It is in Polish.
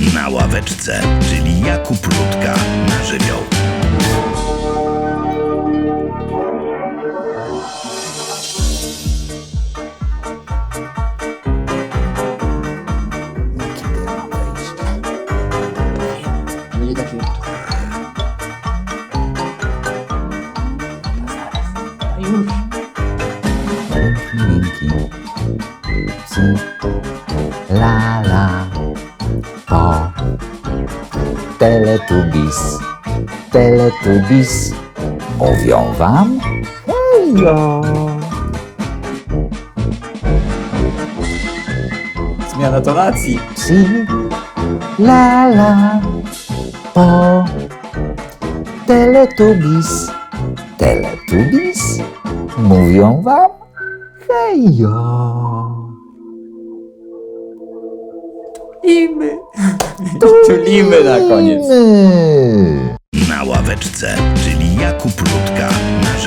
Na ławeczce, czyli Jakub Rutka na żywioł. La la, po, teletubis, teletubis, mówią wam? Hejo. Zmiana tonacji. Si, la la, po, teletubis, teletubis, mówią wam? Hejo. Tulimy. Tulimy na koniec. Na ławeczce, czyli Jakub Rutka, nasz